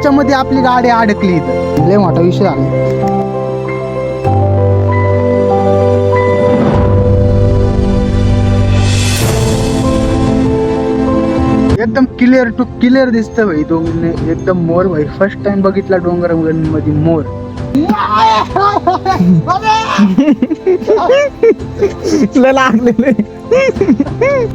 त्यांच्या मध्ये आपली गाडी अडकली. इथं लय मोठा विषय आला एकदम क्लिअर टू क्लिअर दिसतं भाई डोंगर एकदम मोर भाई. फर्स्ट टाइम बघितला डोंगरमध्ये मोर लागलेले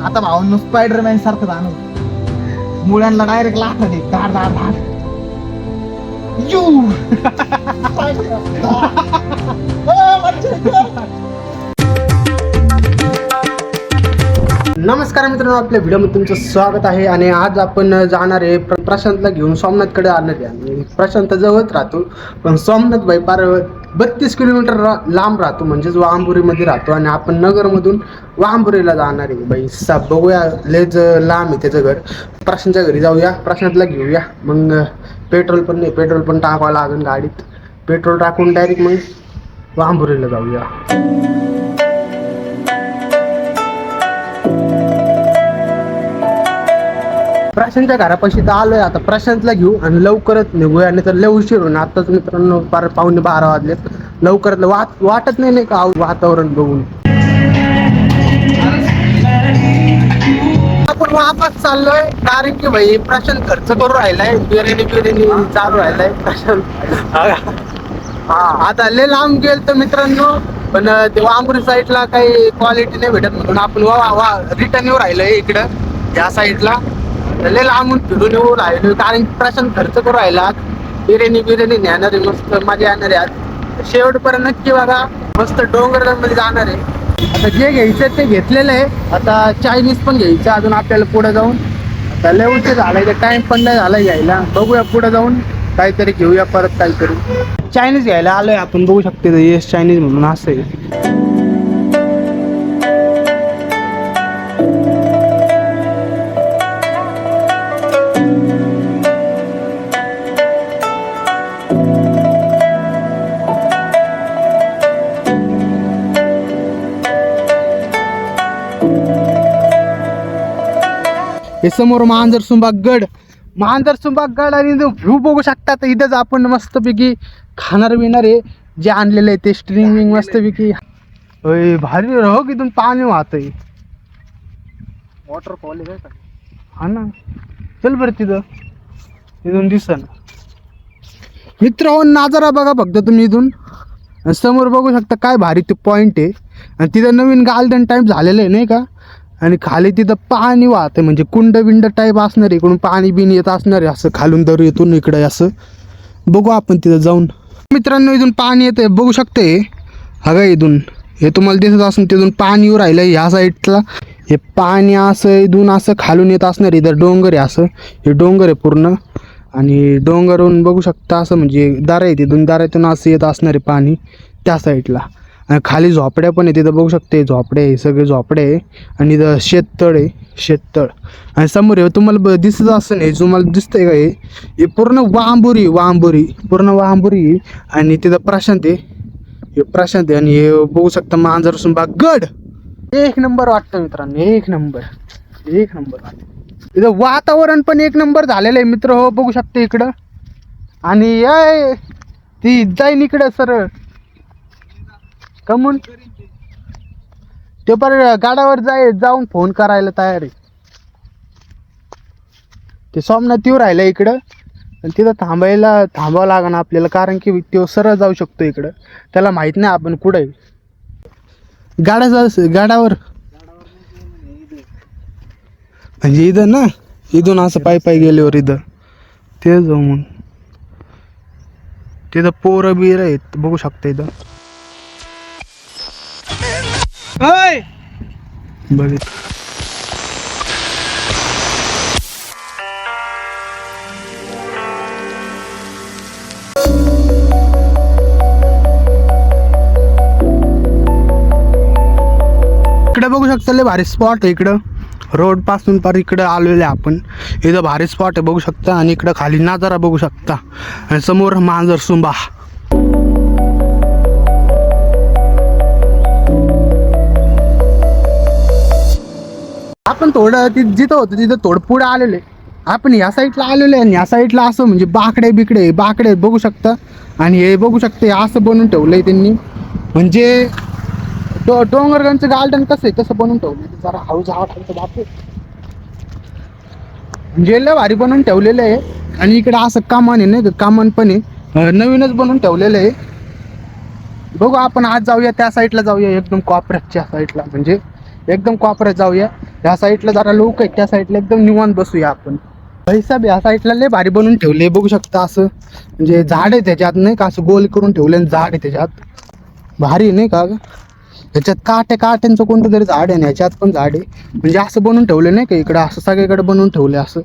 आता भाऊन स्पायडरमॅन सारखं जाणव मुलांना डायरेक्ट लाथा दे नमस्कार मित्रांनो आपल्या व्हिडिओमध्ये तुमचं स्वागत आहे आणि आज आपण जाणार आहे प्रशांतला घेऊन सोमनाथकडे आणणार आहे. प्रशांत जवळच राहतो पण सोमनाथ भाई पार बत्तीस किलोमीटर रा- लांब राहतो म्हणजेच वाहंबुरीमध्ये राहतो. आणि आपण नगरमधून वाहंबुरीला जाणार आहे. बाई सा बघूया लयच लांब आहे त्याचं घर. प्रशांतच्या घरी जाऊया प्रशांतला घेऊया. मग पेट्रोल पण नाही पेट्रोल पण टाकावं लागेल गाडीत. पेट्रोल टाकून डायरेक्ट मग वाहंबुरीला जाऊया. प्रशांतच्या घरापाशी तर आलोय आता. प्रशांतला घेऊ आणि लवकरच निघूया. आणि तर लय उशीर आताच मित्रांनो पार बारा वाजलेत लवकरात वाट वाटत नाही नाही का वातावरण बघून? आपण वापस चाललोय. कारण की भाई प्रशांत खर्च करू राहिलाय. बिर्याणी बिर्याणी चालू राहिलाय. प्रशांत. हा आता लय लांब गेल तर मित्रांनो. पण ते वांबुरी साईडला काही क्वालिटी नाही भेटत म्हणून आपण वा वा रिटर्न येऊ राहिलोय इकडं. या साईडला लय लांबून फिरून येऊ राहिलो. कारण प्रशांत खर्च करू राहिला. बिर्याणी बिर्याणी नेणार आहे मस्त मजा येणार आहे आज. शेवटपर्यंत नक्की बघा मस्त डोंगरमध्ये जाणार आहे. आता जे घ्यायचं ते घेतलेलं आहे. आता चायनीज पण घ्यायचं अजून आपल्याला पुढे जाऊन. आता लेवलचे झालंय ते टाइम पण नाही झाला घ्यायला. बघूया पुढे जाऊन काहीतरी घेऊया परत काहीतरी. चायनीज घ्यायला आलोय आपण बघू शकते येस चायनीज म्हणून असं हे समोर मांजर सुंबाग गड मांजर सुंबाग गड आणि व्ह्यू बघू शकता तर इथंच आपण मस्तपैकी खाणार बिणार आहे जे आणलेलं आहे ते स्ट्रीमिंग मस्तपैकी. अय भारी राहो की इथून पाणी वाहतंय. वॉटरफॉल आहे का? हा ना. चल बरं तिथं. इथून दिसन. मित्र हो नाजारा बघा फक्त तुम्ही इथून. समोर बघू शकता काय भारी ते पॉईंट आहे. आणि तिथं नवीन गार्डन टाईप झालेलं आहे नाही का? आणि खाली तिथं पाणी वाहतं म्हणजे कुंड बिंड टाईप असणार आहे इकडून पाणी बिन येत असणार आहे असं खालून दर येतून इकडे असं. बघू आपण तिथं जाऊन. मित्रांनो इथून पाणी येतंय. बघू शकते? हा इथून. हे तुम्हाला दिसत असून तिथून पाणी येऊ राहिलं ह्या साईडला हे पाणी असं इथून असं खालून येत असणार इथं डोंगर आहे असं. हे डोंगर आहे पूर्ण. आणि डोंगरवरून बघू शकता असं म्हणजे दारा आहे तिथून दारातून असं येत असणार आहे पाणी त्या साईडला आणि खाली झोपड्या पण आहे तिथं बघू शकते झोपडे आहे सगळे झोपडे आहे आणि इथं शेततळ आहे शेततळ. आणि समोर आहे तुम्हाला ब- दिसत असं नाही तुम्हाला दिसतंय का हे? पूर्ण वांबुरी वांबुरी पूर्ण वांबुरी आणि तिथं प्रशांत आहे. हे प्रशांत आहे आणि हे बघू शकता मांजर सुंबा गड! एक नंबर वाटतं मित्रांनो एक नंबर एक नंबर वाटतं. इथं वातावरण पण एक नंबर झालेलं आहे मित्र हो बघू शकते इकडं. आणि ती जाईन इकडं सरळ. कमून ते पर गाड्यावर जाय जाऊन फोन करायला तयार आहे. ते सोमनाथ येऊ राहिलं इकडं. आणि तिथं थांबायला थांबावं लागणार आपल्याला कारण की तो सरळ जाऊ शकतो इकडं. त्याला माहीत नाही आपण कुठे गाड्या जा गाड्यावर. म्हणजे इथं ना इथून असं पायी पायी गेल्यावर इथं. ते जाऊ मग तिथं पोरं बिर आहेत बघू शकता इथं. बघित इकडे बघू शकता लय भारी स्पॉट आहे इकडं. रोडपासून पर इकडं आलेले आपण. इथं भारी स्पॉट आहे बघू शकता. आणि इकडं खाली नाजारा बघू शकता. आणि समोर मांजर सुंबा. आपण थोडं ति जिथं होतं तिथं थोडं पुढे आहे. आपण या साईडला आलेलो आहे आणि या साईडला असं म्हणजे बाकडे बिकडे बाकडे बघू शकता. आणि हे बघू शकते असं बनवून ठेवलंय त्यांनी. म्हणजे डो डोंगरगंजचं गार्डन कसं आहे तसं बनवून ठेवलं जरा हळू जावं बापू म्हणजे लय भारी बनवून ठेवलेलं आहे. आणि इकडे असं कामान आहे नाही का? कामान पण आहे. नवीनच बनवून ठेवलेलं आहे. बघू आपण आज जाऊया त्या साईडला जाऊया एकदम कॉपऱ्याच्या साईडला म्हणजे एकदम कॉपऱ्यात जाऊया. या साईडला जरा लोक आहेत त्या साईडला एकदम निवांत बसूया आपण. पैसा या साईडला लय भारी बनवून ठेवले बघू शकता असं. म्हणजे झाड आहे त्याच्यात नाही का? असं गोल करून ठेवले झाड आहे त्याच्यात. भारी नाही का? ग? ह्याच्यात काट्या काट्यांचं कोणतं तरी झाड आहे आणि ह्याच्यात पण झाड आहे. म्हणजे असं बनवून ठेवलं नाही का? इकडं असं सगळीकडे बनवून ठेवले असं.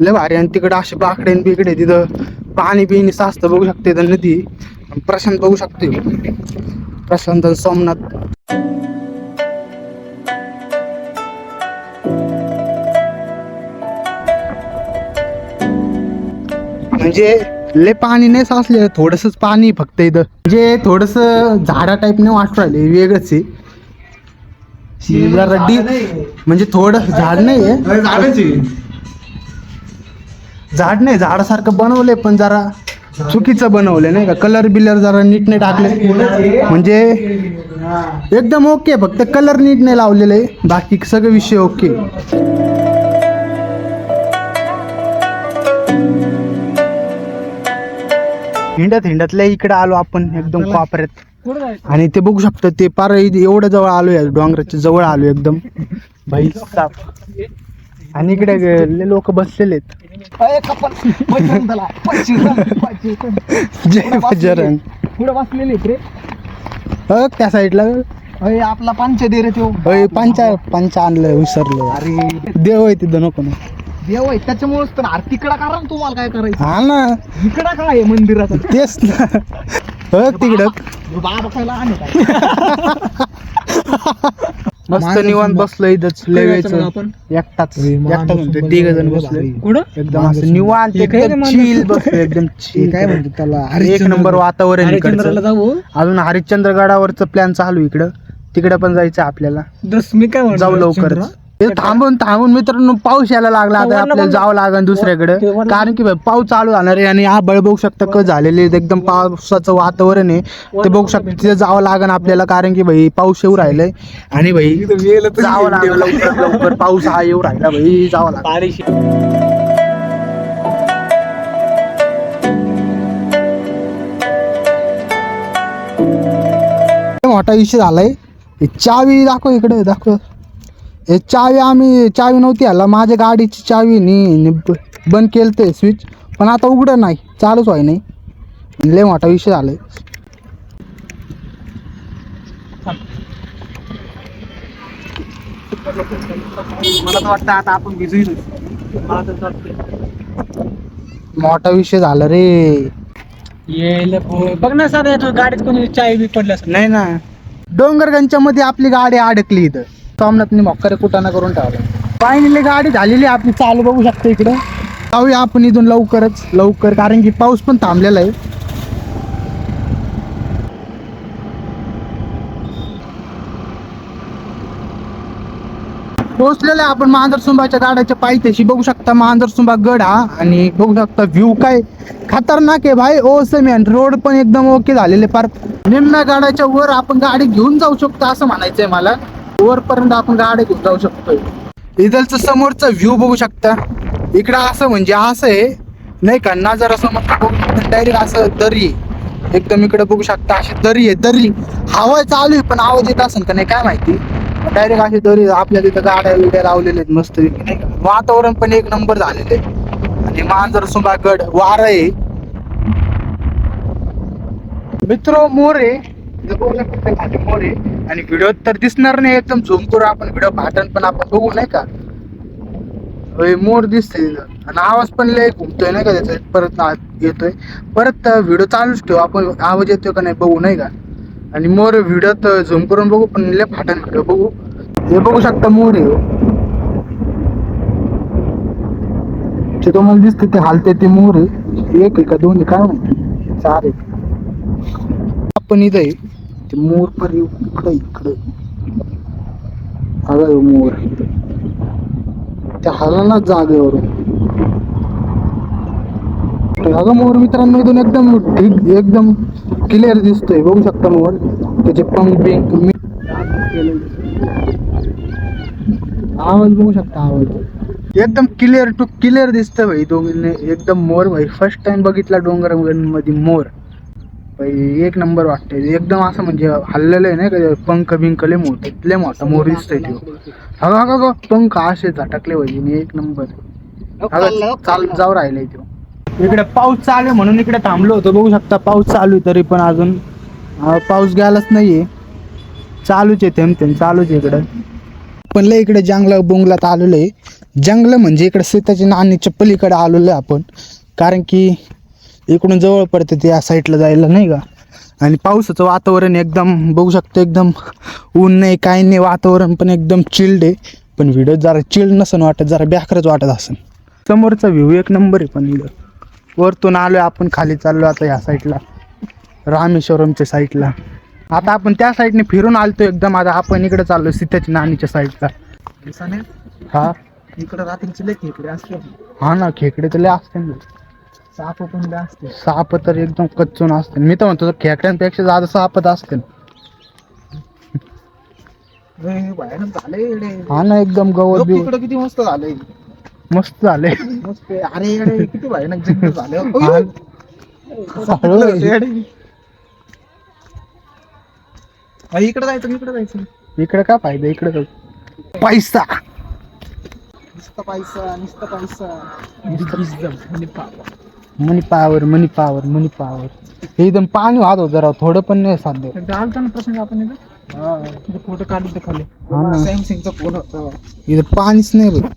लय भारी आणि तिकडं असे बाकडे आणि बिकडे तिथं पाणी बिणी साचतं बघू शकते. नदी. प्रशांत बघू शकते. प्रशांत सोमनाथ. म्हणजे लय पाणी नाही साचले थोडंसंच पाणी फक्त इथं. म्हणजे थोडस झाडा टाईप नाही वाटू राहिले वेगळंच आहे. deep- म्हणजे थोडं झाड नाही झाड नाही झाडासारखं बनवलंय पण जरा चुकीचं बनवलंय नाही का? कलर बिलर जरा नीट नाही टाकले. म्हणजे एकदम ओके फक्त कलर नीट नाही लावलेलं आहे. बाकी सगळे विषय ओके हिंडत हिंडतल्या इकडे आलो आपण एकदम कॉपऱ्यात. आणि ते बघू शकतो ते पार एवढं जवळ आलो या डोंगराच्या जवळ आलो एकदम. भाई साप. आणि इकडे लोक बसलेले अय. जय बजरंग. पुढे बसलेले रे. त्या साईडला अय, आपला पंच दे रे तो. पंचा पंचा आणलं विसरलं. अरे. देव आहे तिथं नको ना देव आहे त्याच्यामुळेच तर अरे तिकडा करा ना तुम्हाला काय करायचं. हा ना. इकडा काय आहे मंदिरात तेच ना. तिकडं. बाबा आहे काय? मस्त माणूस निवांत मग- बसलो इथंच कुठे जायचं मग लेवायचं आपण? एकटाच. अरे, एकटा माणूस म्हणतो मग तिघ जण भारी. बसले कुठं? एकदम माणूस असं निवांत हे काय रे एकदम माणूस? चिल बसलो एकदम हे काय म्हणतात त्याला? एक हरिश्चंद्र- नंबर वातावरण हरिश्चंद्राला इकडचं. जाऊ? अजून हरिश्चंद्र गडावरचं प्लॅन चालू इकडं. तिकडे पण जायचं आपल्याला. दस मी काय म्हणतो जाऊ लवकरच. ते थांबून थांबून मित्रांनो पाऊस यायला लागला आता आपल्याला जावं लागेल दुसऱ्याकडे. कारण की भाई पाऊस चालू झाणार आहे आणि हा बळ बघू शकता क झालेले एकदम पावसाचं वातावरण आहे. ते बघू शकता तिथे जावं लागेल आपल्याला कारण की भाई पाऊस येऊ राहिलाय. आणि भाई जावं लागेल लवकर लवकर. पाऊस हा येऊ राहिला भाई जावं लागेल. मोठा विषय झालाय. हे चावी दाखव इकडे दाखव. हे चावी आम्ही चावी नव्हती आला. माझ्या गाडीची चावी नी बंद केलं ते स्विच पण आता उघडं नाही. चालूच व्हाय नाही. लय मोठा विषय झालाय. मला तर वाटतं आता आपण भिजू मला तर वाटतं. मोठा विषय झाला रे. येईल बघ ना सर गाडीत कोणी चाय बी पडली नाही ना. डोंगरगंजच्या मध्ये आपली गाडी अडकली इथं. सोमनाथनी मोक्कर कुटाणा करून ठेवला फायनली गाडी झालेली आपली. चालू बघू शकतो इकडं. जाऊया आपण इथून लवकरच. लवकर कारण की पाऊस पण थांबलेला आहे. पोहोचलेलं आहे आपण मांजरसुंबाच्या गाड्याच्या पायथ्याशी. बघू शकता मांजरसुंबा गड हा आणि बघू शकता व्ह्यू काय खतरनाक आहे भाई. ओ सेमेन रोड पण एकदम ओके झालेले. पार निम्म्या गाड्याच्या वर आपण गाडी घेऊन जाऊ शकतो असं म्हणायचंय मला. वरपर्यंत आपण गाडी घेऊन जाऊ शकतोय इथलचं समोरचा व्ह्यू बघू शकता. इकडं असं म्हणजे असं आहे नाही का? नजारा समोर डायरेक्ट असं दरी आहे. एकदम इकडे बघू शकता अशी दरी आहे दरी. हवा चालू आहे पण आवाज येत असेल का नाही काय माहिती? डायरेक्ट अशी दरी आपल्या तिथं गाड्या बिड्या लावलेल्या आहेत मस्त नाही का? वातावरण पण एक नंबर झालेलं आहे. आणि मांजर सुभागड वारं वार आहे. मित्र मोर आहे. आणि व्हिडिओ तर दिसणार नाही एकदम झूम करू आपण व्हिडिओ पाठण पण आपण बघू नाही का? मोर दिसते आणि आवाज पण लय घुमतोय नाही का त्याचा? परत येतोय. परत व्हिडिओ चालूच ठेवू. आपण आवाज येतोय का नाही बघू नाही का? आणि मोर व्हिडिओत झूम करून बघू पण लय फाटन व्हिडिओ बघू. हे बघू शकता मोर आहे ते तुम्हाला दिसते ते हालते ते मोर आहे एक आहे का दोन आहे? काय म्हणते चार आहे. आपण इथं ते मोर पण इकडं इकडं. हवा मोर. त्या हलनाच जागेवरून. अगं मोर मित्रांनो इथून एकदम ठीक एकदम क्लिअर दिसतोय. बघू शकता मोर त्याचे पंख बिंक मी आवाज बघू शकता आवाज. एकदम क्लिअर टू क्लिअर दिसतं भाई दोघींनी. एकदम मोर भाई फर्स्ट टाइम बघितला डोंगरमध्ये मोर. एक नंबर वाटतंय. एकदम असं म्हणजे हल्लेलं आहे नाही का? पंख बिंक लय मोठे लय मोठा मोर दिसतोय तो अगं अगं अगं पंख असे झटकले पाहिजे एक नंबर. अगं चाल जाऊ राहिलाय तो इकडे पाऊस चालू आहे म्हणून इकडे थांबलो होतो. बघू शकता पाऊस चालू आहे तरी पण अजून अं, पाऊस गेलाच नाहीये. चालूच आहे थेंब थेंब चालूच आहे इकडं. पण लय इकडे जंगला बोंगलात आलेलो आहे. जंगल म्हणजे इकडे शेताची नाणीच्या पलीकडे आलेलो आहे आपण. कारण की इकडून जवळ पडते त्या साईडला जायला नाही का? आणि पावसाचं वातावरण एकदम बघू शकतो एकदम ऊन नाही काही नाही वातावरण पण एकदम चिल्ड आहे. पण व्हिडिओ जरा चिल्ड नसन वाटत जरा बॅकरच वाटत असेल समोरचा व्ह्यू एक नंबर आहे पण इथं. वरतून आलोय आपण खाली चाललो आता ह्या साईडला रामेश्वरमच्या साईडला आता आपण त्या साईडने फिरून आलतो एकदम. आता आपण इकडे चाललो सीताची नानीच्या साईडला हा. इकडं रात्रीचे लेख इकडे असते. हा ना खेकडे तर लय असते ना. साप पण असते साप तर एकदम कच्चून असते. मी तर म्हणतो खेकड्यांपेक्षा जास्त सापच असते हा ना एकदम गवत इकडं किती मस्त झालंय. मस्त झाले मस्त. अरे येडे किती भयानक जंगल झाले. इकडे जायचं इकडे जायचं. इकडे काय फायदा? इकडे. पैसा. नुसतं पैसा नुसतं पैसा. Money power money power money power. हे एकदम पाणी वाहत होतं जरा थोडं पण नाही साध्य आलता ना प्रसंग आपण इथं फोटो काढून ते खाली. हा ना. सॅमसंगचा फोन होता. इथं पाणीच नाही बघ.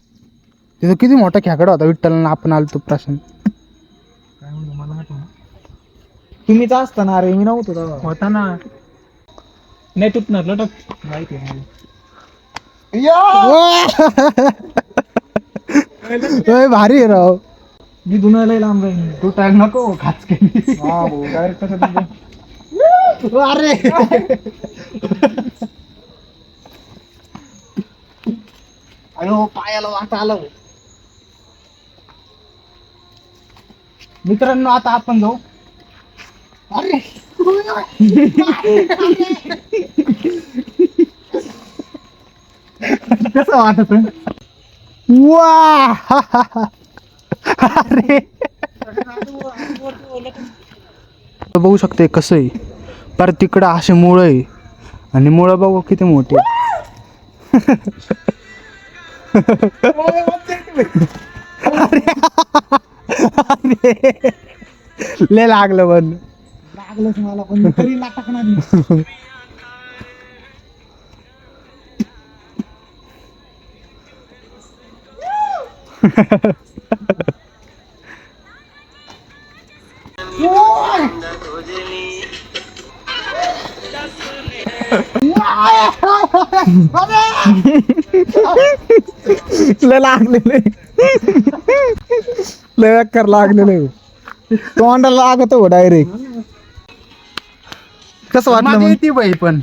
तिथं किती मोठा खेकडा होता विठ्ठल आपण आलतो प्रश्न काय म्हणतो मला आठवण तुम्हीच असताना अरे मी नव्हतो तेव्हा. होता ना. नाही तुटणार लटक. माहिती आहे मला. ओय, भारी आहे राव. मी धुनायला लांब राहीन तू टाइम नको खाच केली. हा भाऊ डायरेक्ट कसं तुझं अरे! अयो पायाला वाट आलं. मित्रांनो आता आपण जाऊ. अरे! कसं वाटत वा! अरे. बघू शकते कसं आहे. पर तिकडं असे मुळं आहे. आणि मुळं बघू किती मोठे अरे. लय लागलं पण लागलंच मला पण तरी टाकणार नाही. लय लागलेले. लय बेकार लागलेले. तोंडाला लागत हो डायरेक्ट कसं वाटलं मग? ती बाई पण.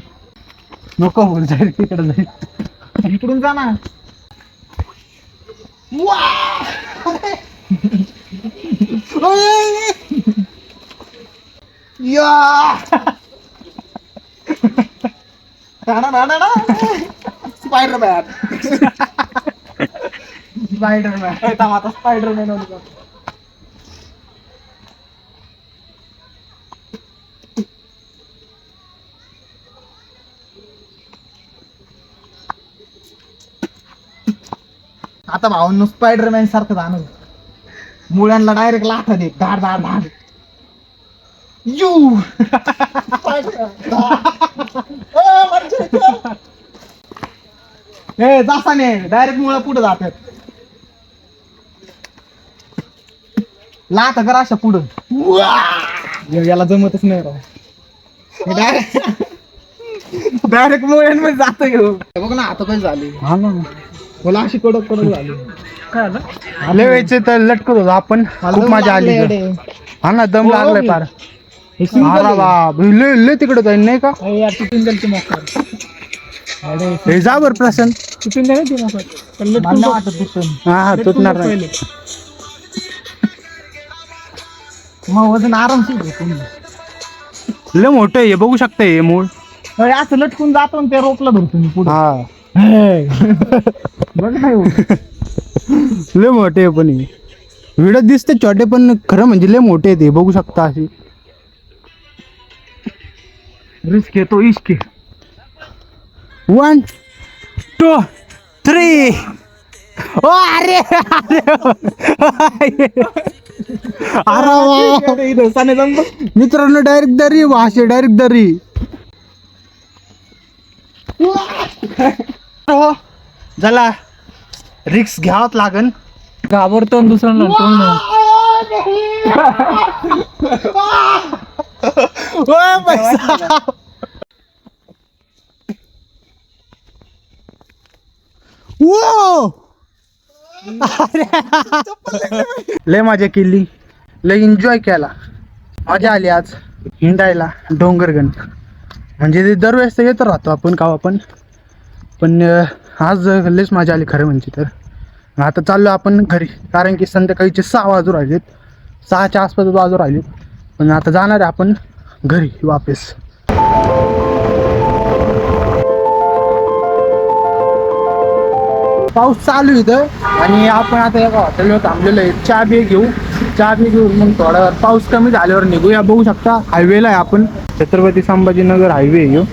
नको बोल जाईल तिकडे जाईल इकडून जा ना. स्पायडरमॅन स्पायडरमॅन आता स्पायडरमॅन आता भावांनो स्पायडरमॅन सारखं जाणं मुळ्यांना डायरेक्ट लाथा दे धाड धाड धाड. यू ए जासाने डायरेक्ट मुळा पुढे जातात लाथ कर अशा पुढं. याला जमतच नाही राव. डायरेक्ट मुळ्यांमध्ये जात घेऊ बघ ना आता कशी झाली. हा ना. मला अशी कडक कडक झाली. काय आलं? लय वेळचे तर लटकत होतो आपण. खूप मजा आली. हा ना दम हो, लागलाय. फार हे. single अरे. बाप लय लय तिकडे जाईल नाही का? तू मोकार. हे जा बरं प्रसन तुटून द्या ना ते मोकळं. पण लटकून मला बघ. वाटत तुटून हा हा लटकून तुटणार बघ नाही. पहिले. मग वजन आरामशीर घेतो लय मोठं आहे हे बघू शकता हे मूळ. असं लटकून जातो आणि ते रोपला धरतो मी पुढे. हा. बघ नाही होत. लय मोठे आहे पण हे. व्हिडिओ दिसते छोटे पण खरं म्हणजे लय मोठे आहेत हे बघू शकता अशी. रिस्क घेतो इश्क वन टू थ्री ओ अरे अरे. मित्रांनो डायरेक्ट दरी भाषे डायरेक्ट दरी. हो. झाला. रिक्स घ्यावाच लागन. घाबरतो दुसऱ्यांना लटकवून पैसा वो लय मजा केली. लय एन्जॉय केला. मजा आली आज. हिंडायला डोंगरगण म्हणजे ते दरवेळेस तर येत राहतो आपण काव आपण. पण अं, आज लयच मजा आली खरं म्हणजे तर. आता चाललो आपण घरी. कारण की संध्याकाळीचे सहा वाजू राहिलेत. सहाच्या आसपास वाजू राहिलेत. पण आता जाणार आहे आपण घरी वापस. पाऊस चालू आहे इथं. आणि आपण आता एका हॉटेलवर थांबलेलो आहे. चहा बी घेऊ. चहा बी घेऊ मग थोडा पाऊस कमी झाल्यावर निघूया. बघू शकता हायवेला आहे आपण. छत्रपती संभाजीनगर हायवे येऊ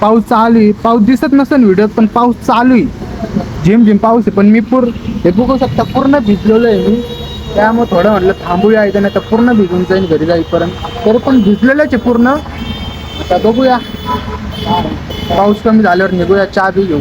पाऊस चालू आहे. पाऊस दिसत नसेल व्हिडिओत पण पाऊस चालू आहे. झिम झिम पाऊस आहे. पण मी पूर हे बघू शकता पूर्ण भिजलेलो आहे मी. त्यामुळे थोडं म्हटलं थांबूया इथे नाही तर पूर्ण भिजून जाईल घरी जाईपर्यंत. तरी पण भिजलेलंच आहे पूर्ण. आता बघूया. पाऊस कमी झाल्यावर निघूया चहा बी घेऊ.